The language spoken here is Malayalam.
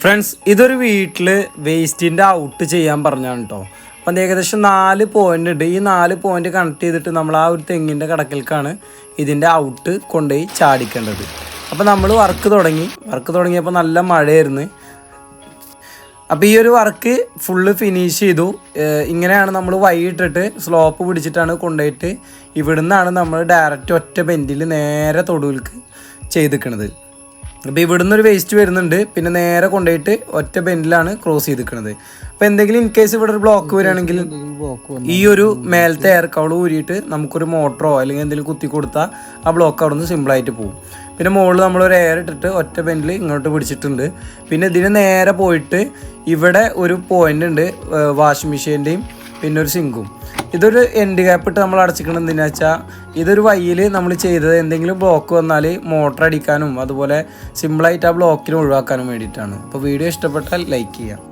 ഫ്രണ്ട്സ് ഇതൊരു വീട്ടിൽ വേസ്റ്റിന്റെ ഔട്ട് ചെയ്യാൻ പറഞ്ഞാണ് കേട്ടോ അപ്പം ഏകദേശം നാല് പോയിന്റ് ഉണ്ട്. ഈ നാല് പോയിന്റ് കണക്ട് ചെയ്തിട്ട് നമ്മൾ ആ ഒരു തെങ്ങിന്റെ കടക്കൽക്കാണ് ഇതിന്റെ ഔട്ട് കൊണ്ടുപോയി ചാടിക്കേണ്ടത്. അപ്പം നമ്മൾ വർക്ക് തുടങ്ങി. വർക്ക് തുടങ്ങിയപ്പോൾ നല്ല മഴയായിരുന്നു. അപ്പോൾ ഈ ഒരു വർക്ക് ഫുള്ള് ഫിനിഷ് ചെയ്തു. ഇങ്ങനെയാണ് നമ്മൾ വൈകിട്ടിട്ട് സ്ലോപ്പ് പിടിച്ചിട്ടാണ് കൊണ്ടുപോയിട്ട് ഇവിടുന്നാണ് നമ്മൾ ഡയറക്റ്റ് ഒറ്റ ബെൻഡിൽ നേരെ തൊടുവിൽക്ക് ചെയ്തിക്കണത്. അപ്പോൾ ഇവിടുന്ന് ഒരു വേസ്റ്റ് വരുന്നുണ്ട്. പിന്നെ നേരെ കൊണ്ടുപോയിട്ട് ഒറ്റ ബെൻഡിലാണ് ക്രോസ് ചെയ്തിരിക്കുന്നത് അപ്പോൾ എന്തെങ്കിലും ഇൻ കേസ് ഇവിടെ ഒരു ബ്ലോക്ക് വരികയാണെങ്കിൽ ഈ ഒരു മേലത്തെ എയർ കവൾ ഊരിയിട്ട് നമുക്കൊരു മോട്ടറോ അല്ലെങ്കിൽ എന്തെങ്കിലും കുത്തി കൊടുത്താൽ ആ ബ്ലോക്ക് അവിടെ നിന്ന് സിമ്പിളായിട്ട് പോകും പിന്നെ മുകളിൽ നമ്മളൊരു എയർ ഇട്ടിട്ട് ഒറ്റ ബെൻഡിൽ ഇങ്ങോട്ട് പിടിച്ചിട്ടുണ്ട്. പിന്നെ ഇതിന് നേരെ പോയിട്ട് ഇവിടെ ഒരു പോയിന്റ് ഉണ്ട് വാഷിംഗ് മെഷീന്റെയും പിന്നെ ഒരു സിങ്കും ഇതൊരു എൻഡ് ഗ്യാപ്പ് ഇട്ട് നമ്മൾ അടച്ചിക്കണം എന്തിനാ വെച്ചാൽ ഇതൊരു വയ്യിൽ നമ്മൾ ചെയ്തത് എന്തെങ്കിലും ബ്ലോക്ക് വന്നാൽ മോട്ടർ അടിക്കാനും അതുപോലെ സിമ്പിളായിട്ട് ആ ബ്ലോക്കിനെ ഒഴിവാക്കാനും വേണ്ടിയിട്ടാണ്. അപ്പോൾ വീഡിയോ ഇഷ്ടപ്പെട്ടാൽ ലൈക്ക് ചെയ്യാം.